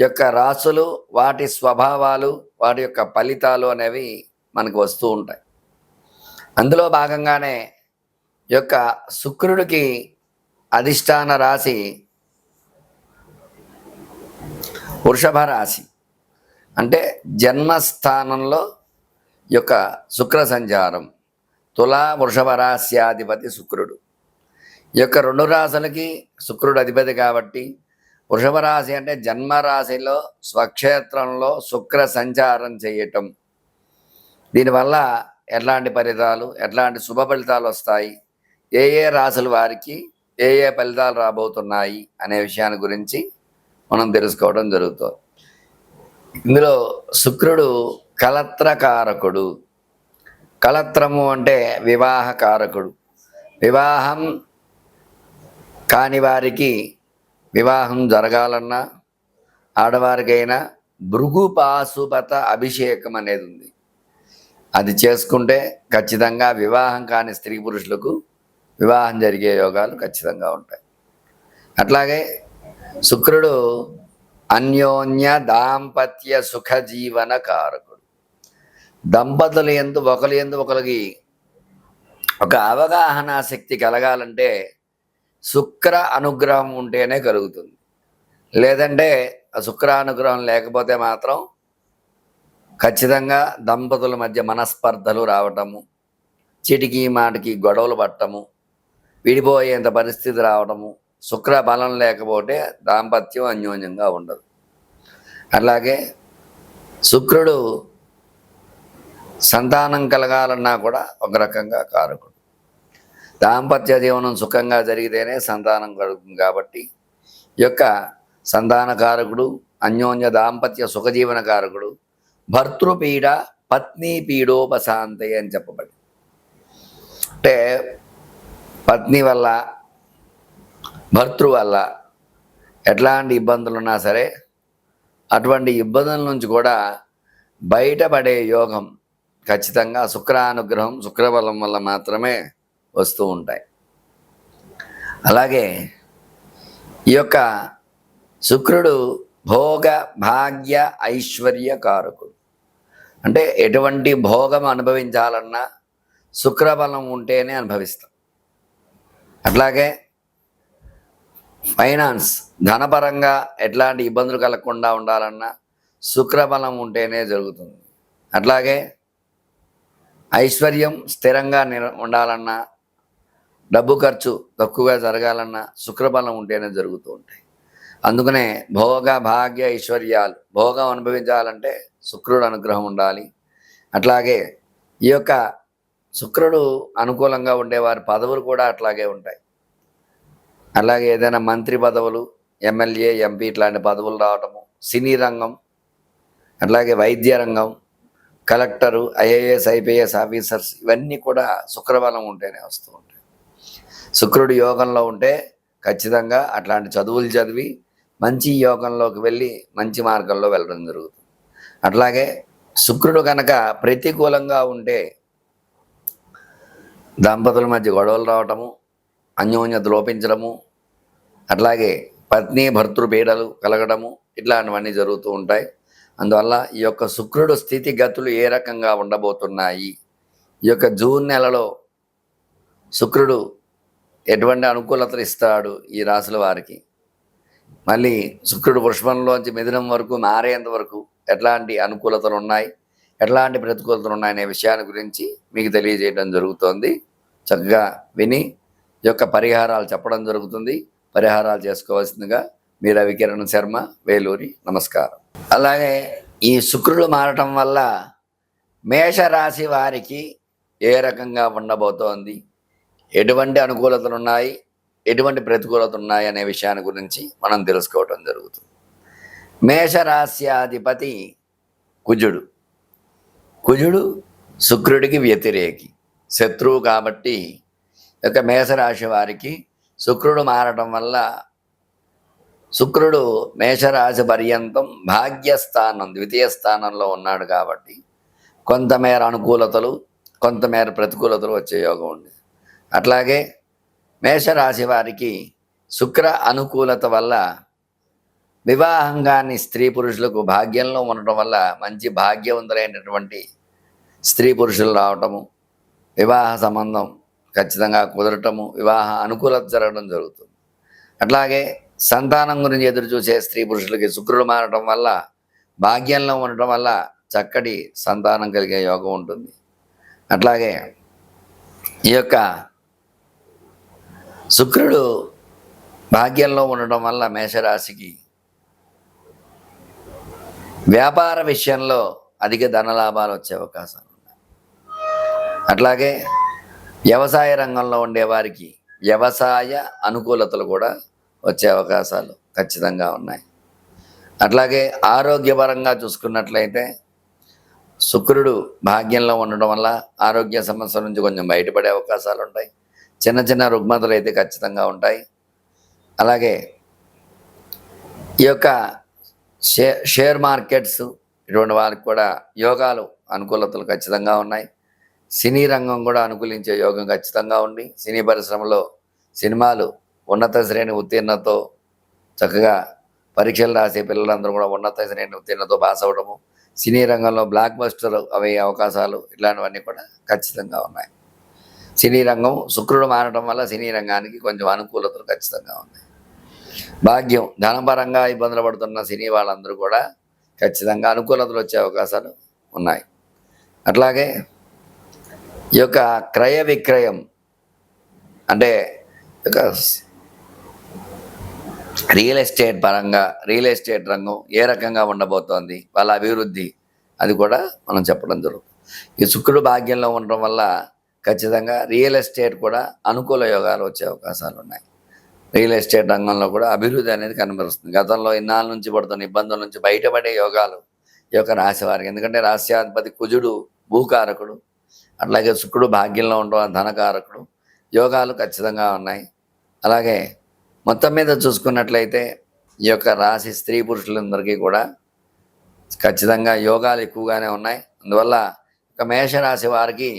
యొక్క రాసులు వాటి స్వభావాలు వాటి యొక్క ఫలితాలు అనేవి మనకు వస్తూ ఉంటాయి. అందులో భాగంగానే యొక్క శుక్రుడికి అధిష్టాన రాశి వృషభ రాశి. అంటే జన్మస్థానంలో యొక్క శుక్ర సంచారం తులా వృషభ రాశ్యాధిపతి శుక్రుడు. ఈ యొక్క రెండు రాశులకి శుక్రుడు అధిపతి కాబట్టి వృషభ రాశి అంటే జన్మరాశిలో స్వక్షేత్రంలో శుక్ర సంచారం చేయటం. దీనివల్ల ఎట్లాంటి ఫలితాలు ఎట్లాంటి శుభ ఫలితాలు వస్తాయి ఏ ఏ రాశుల వారికి ఏ ఏ ఫలితాలు రాబోతున్నాయి అనే విషయాన్ని గురించి మనం తెలుసుకోవడం జరుగుతుంది. ఇందులో శుక్రుడు కలత్రకారకుడు కలత్రము అంటే వివాహకారకుడు. వివాహం కాని వారికి వివాహం జరగాలన్నా ఆడవారికైనా భృగు పాశుపత అభిషేకం అనేది ఉంది. అది చేసుకుంటే ఖచ్చితంగా వివాహం కాని స్త్రీ పురుషులకు వివాహం జరిగే యోగాలు ఖచ్చితంగా ఉంటాయి. అట్లాగే శుక్రుడు అన్యోన్య దాంపత్య సుఖ జీవన కారకుడు. దంపతులు ఎందు ఒకరి ఎందు ఒకరికి ఒక అవగాహన శక్తి కలగాలంటే శుక్ర అనుగ్రహం ఉంటేనే కలుగుతుంది. లేదంటే ఆ శుక్ర అనుగ్రహం లేకపోతే మాత్రం ఖచ్చితంగా దంపతుల మధ్య మనస్పర్ధలు రావటము చిటికి మాటికి గొడవలు పట్టము విడిపోయేంత పరిస్థితి రావటము శుక్ర బలం లేకపోతే దాంపత్యం అన్యోన్యంగా ఉండదు. అలాగే శుక్రుడు సంతానం కలగాలన్నా కూడా ఒక రకంగా కారకుడు. దాంపత్య జీవనం సుఖంగా జరిగితేనే సంతానం కలుగుతుంది కాబట్టి యొక్క సంతాన కారకుడు అన్యోన్య దాంపత్య సుఖజీవన కారకుడు భర్తృపీడ పత్ని పీడోపశాంతి అని చెప్పబడి అంటే పత్ని వల్ల భర్తృ వల్ల ఎట్లాంటి ఇబ్బందులు ఉన్నా సరే అటువంటి ఇబ్బందుల నుంచి కూడా బయటపడే యోగం ఖచ్చితంగా శుక్రానుగ్రహం శుక్రబలం వల్ల మాత్రమే వస్తూ ఉంటాయి. అలాగే ఈ యొక్క శుక్రుడు భోగ భాగ్య ఐశ్వర్య కారకుడు. అంటే ఎటువంటి భోగం అనుభవించాలన్నా శుక్రబలం ఉంటేనే అనుభవిస్తాం. అట్లాగే ఫైనాన్స్ ధనపరంగా ఎట్లాంటి ఇబ్బందులు కలగకుండా ఉండాలన్నా శుక్రబలం ఉంటేనే జరుగుతుంది. అట్లాగే ఐశ్వర్యం స్థిరంగా ఉండాలన్నా డబ్బు ఖర్చు తక్కువగా జరగాలన్నా శుక్రబలం ఉంటేనే జరుగుతూ ఉంటాయి. అందుకనే భోగ భాగ్య ఐశ్వర్యాలు భోగం అనుభవించాలంటే శుక్రుడు అనుగ్రహం ఉండాలి. అట్లాగే ఈ యొక్క శుక్రుడు అనుకూలంగా ఉండేవారి పదవులు కూడా అట్లాగే ఉంటాయి. అలాగే ఏదైనా మంత్రి పదవులు ఎమ్మెల్యే ఎంపీ ఇట్లాంటి పదవులు రావటము సినీ రంగం అట్లాగే వైద్య రంగం కలెక్టరు ఐఏఎస్ ఐపీఎస్ ఆఫీసర్స్ ఇవన్నీ కూడా శుక్రబలం ఉంటేనే వస్తూ ఉంటాయి. శుక్రుడు యోగంలో ఉంటే ఖచ్చితంగా అట్లాంటి చదువులు చదివి మంచి యోగంలోకి వెళ్ళి మంచి మార్గంలో వెళ్ళడం జరుగుతుంది. అట్లాగే శుక్రుడు కనుక ప్రతికూలంగా ఉంటే దంపతుల మధ్య గొడవలు రావటము అన్యోన్యత లోపించడము అట్లాగే పత్ని భర్తృ పీడలు కలగడము ఇట్లాంటివన్నీ జరుగుతూ ఉంటాయి. అందువల్ల ఈ యొక్క శుక్రుడు స్థితిగతులు ఏ రకంగా ఉండబోతున్నాయి? ఈ యొక్క జూన్ నెలలో శుక్రుడు ఎటువంటి అనుకూలతలు ఇస్తాడు ఈ రాశుల వారికి? మళ్ళీ శుక్రుడు వృషభంలోంచి మిథునం వరకు మారేంత వరకు ఎట్లాంటి అనుకూలతలు ఉన్నాయి? ఎట్లాంటి ప్రతికూలతలు ఉన్నాయనే విషయాన్ని గురించి మీకు తెలియజేయడం జరుగుతోంది. చక్కగా విని యొక్క పరిహారాలు చెప్పడం జరుగుతుంది. పరిహారాలు చేసుకోవాల్సిందిగా మీ రవికిరణ్ శర్మ వేలూరి నమస్కారం. అలాగే ఈ శుక్రుడు మారటం వల్ల మేషరాశి వారికి ఏ రకంగా ఉండబోతోంది? ఎటువంటి అనుకూలతలు ఉన్నాయి? ఎటువంటి ప్రతికూలతలు ఉన్నాయి అనే విషయాన్ని గురించి మనం తెలుసుకోవటం జరుగుతుంది. మేషరాశ్యాధిపతి కుజుడు. కుజుడు శుక్రుడికి వ్యతిరేకి. శత్రువు కాబట్టి యొక్క మేషరాశి వారికి శుక్రుడు మారటం వల్ల శుక్రుడు మేషరాశి పర్యంతం భాగ్యస్థానం ద్వితీయ స్థానంలో ఉన్నాడు కాబట్టి కొంతమేర అనుకూలతలు కొంతమేర ప్రతికూలతలు వచ్చే యోగం ఉంది. అట్లాగే మేషరాశి వారికి శుక్ర అనుకూలత వల్ల వివాహంగాన్ని స్త్రీ పురుషులకు భాగ్యంలో ఉండటం వల్ల మంచి భాగ్యవంతులైనటువంటి స్త్రీ పురుషులు రావటము వివాహ సంబంధం ఖచ్చితంగా కుదరటము వివాహ అనుకూలత జరగడం జరుగుతుంది. అట్లాగే సంతానం గురించి ఎదురు చూసే స్త్రీ పురుషులకి శుక్రుడు మారటం వల్ల భాగ్యంలో ఉండటం వల్ల చక్కటి సంతానం కలిగే యోగం ఉంటుంది. అట్లాగే ఈ యొక్క శుక్రుడు భాగ్యంలో ఉండటం వల్ల మేషరాశికి వ్యాపార విషయంలో అధిక ధన లాభాలు వచ్చే అవకాశాలు ఉన్నాయి. అట్లాగే వ్యవసాయ రంగంలో ఉండేవారికి వ్యవసాయ అనుకూలతలు కూడా వచ్చే అవకాశాలు ఖచ్చితంగా ఉన్నాయి. అట్లాగే ఆరోగ్యపరంగా చూసుకున్నట్లయితే శుక్రుడు భాగ్యంలో ఉండడం వల్ల ఆరోగ్య సమస్యల నుంచి కొంచెం బయటపడే అవకాశాలు ఉంటాయి. చిన్న చిన్న రుగ్మతలు అయితే ఖచ్చితంగా ఉంటాయి. అలాగే ఈ యొక్క షే షేర్ మార్కెట్స్ ఇటువంటి వారికి కూడా యోగాలు అనుకూలతలు ఖచ్చితంగా ఉన్నాయి. సినీ రంగం కూడా అనుకూలించే యోగం ఖచ్చితంగా ఉంది. సినీ పరిశ్రమలో సినిమాలు ఉన్నత శ్రేణి ఉత్తీర్ణతో చక్కగా పరీక్షలు రాసే పిల్లలందరూ కూడా ఉన్నత శ్రేణి ఉత్తీర్ణతో పాస్ అవ్వడము సినీ రంగంలో బ్లాక్ బస్టర్ అవే అవకాశాలు ఇలాంటివన్నీ కూడా ఖచ్చితంగా ఉన్నాయి. సినీ రంగం శుక్రుడు మారడం వల్ల సినీ రంగానికి కొంచెం అనుకూలతలు ఖచ్చితంగా ఉన్నాయి. భాగ్యం ధనపరంగా ఇబ్బందులు పడుతున్న సినీ వాళ్ళందరూ కూడా ఖచ్చితంగా అనుకూలతలు వచ్చే అవకాశాలు ఉన్నాయి. అట్లాగే ఈ యొక్క క్రయ విక్రయం అంటే ఒక రియల్ ఎస్టేట్ పరంగా రియల్ ఎస్టేట్ రంగం ఏ రకంగా ఉండబోతోంది వాళ్ళ అభివృద్ధి అది కూడా మనం చెప్పడం జరుగుతుంది. ఈ శుక్రుడు భాగ్యంలో ఉండడం వల్ల ఖచ్చితంగా రియల్ ఎస్టేట్ కూడా అనుకూల యోగాలు వచ్చే అవకాశాలు ఉన్నాయి. రియల్ ఎస్టేట్ రంగంలో కూడా అభివృద్ధి అనేది కనబరుస్తుంది. గతంలో ఇన్నాళ్ళ నుంచి పడుతున్న ఇబ్బందుల నుంచి బయటపడే యోగాలు ఈ యొక్క రాశి వారికి ఎందుకంటే రాశ్యాధిపతి కుజుడు భూకారకుడు అట్లాగే శుక్రుడు భాగ్యంలో ఉండడం ధనకారకుడు. యోగాలు ఖచ్చితంగా ఉన్నాయి. అలాగే మొత్తం మీద చూసుకున్నట్లయితే ఈ యొక్క రాశి స్త్రీ పురుషులందరికీ కూడా ఖచ్చితంగా యోగాలు ఎక్కువగానే ఉన్నాయి. అందువల్ల ఒక మేషరాశి వారికి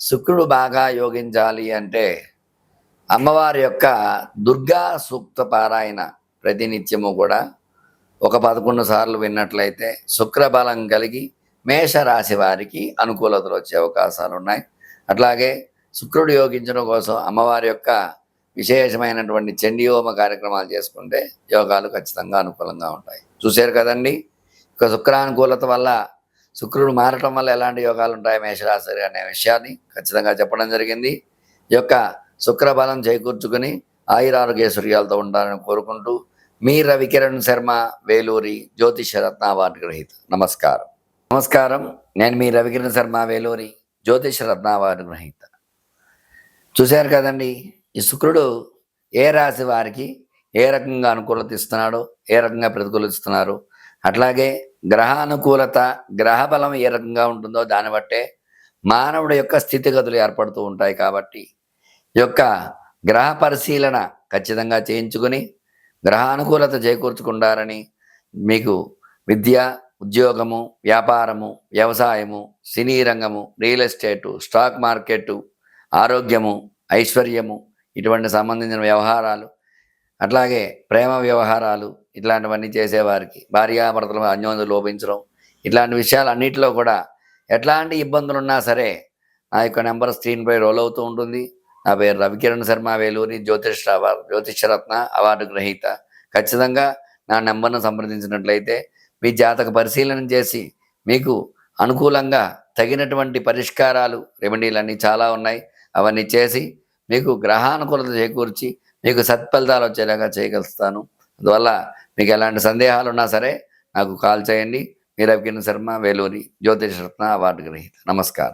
శుక్రుడు బాగా యోగించాలి అంటే అమ్మవారి యొక్క దుర్గా సూక్త పారాయణ ప్రతినిత్యము కూడా ఒక పదకొండు సార్లు విన్నట్లయితే శుక్రబలం కలిగి మేషరాశి వారికి అనుకూలతలు వచ్చే అవకాశాలు ఉన్నాయి. అట్లాగే శుక్రుడు యోగించడం కోసం అమ్మవారి యొక్క విశేషమైనటువంటి చండీహోమ కార్యక్రమాలు చేసుకుంటే యోగాలు ఖచ్చితంగా అనుకూలంగా ఉంటాయి. చూశారు కదండి? ఇక శుక్రానుకూలత వల్ల శుక్రుడు మారటం వల్ల ఎలాంటి యోగాలు ఉంటాయి? మేషరాశి అనే విషయాన్ని ఖచ్చితంగా చెప్పడం జరిగింది. ఈ యొక్క శుక్రబలం చేకూర్చుకుని ఆయురారోగ్యశ్వర్యాలతో ఉండాలని కోరుకుంటూ మీ రవికిరణ్ శర్మ వేలూరి జ్యోతిష రత్న అవార్డు గ్రహీత. నమస్కారం. నమస్కారం. నేను మీ రవికిరణ్ శర్మ వేలూరి జ్యోతిష రత్న అవార్డు గ్రహీత. చూశారు కదండి ఈ శుక్రుడు ఏ రాశి వారికి ఏ రకంగా అనుకూలత ఇస్తున్నాడో ఏ రకంగా ప్రతికూలిస్తున్నారు అట్లాగే గ్రహానుకూలత గ్రహ బలం ఏ రకంగా ఉంటుందో దాన్ని బట్టే మానవుడి యొక్క స్థితిగతులు ఏర్పడుతూ ఉంటాయి కాబట్టి యొక్క గ్రహ పరిశీలన ఖచ్చితంగా చేయించుకుని గ్రహానుకూలత చేకూర్చుకుంటారని మీకు విద్య ఉద్యోగము వ్యాపారము వ్యవసాయము సినీ రంగము రియల్ ఎస్టేటు స్టాక్ మార్కెట్ ఆరోగ్యము ఐశ్వర్యము ఇటువంటి సంబంధించిన వ్యవహారాలు అట్లాగే ప్రేమ వ్యవహారాలు ఇట్లాంటివన్నీ చేసేవారికి. భార్యాభర్తలు అన్యోన్యం లోపించడం. ఇట్లాంటి విషయాలు అన్నింటిలో కూడా ఎట్లాంటి ఇబ్బందులు ఉన్నా సరే నా యొక్క నెంబర్ స్క్రీన్పై రోల్ అవుతూ ఉంటుంది. నా పేరు రవికిరణ్ శర్మ వేలూరి జ్యోతిష్ అవార్డు జ్యోతిషరత్న అవార్డు గ్రహీత. ఖచ్చితంగా నా నెంబర్ను సంప్రదించినట్లయితే మీ జాతక పరిశీలన చేసి మీకు అనుకూలంగా తగినటువంటి పరిష్కారాలు రెమెడీలు అన్నీ చాలా ఉన్నాయి. అవన్నీ చేసి మీకు గ్రహానుకూలత చేకూర్చి మీకు సత్ఫలితాలు వచ్చేలాగా చేయగలుస్తాను. అందువల్ల మీకు ఎలాంటి సందేహాలు ఉన్నా సరే నాకు కాల్ చేయండి. మీరు రవికిరణ్ శర్మ వేలూరి జ్యోతిష్ రత్న అవార్డు గ్రహీత. నమస్కారం.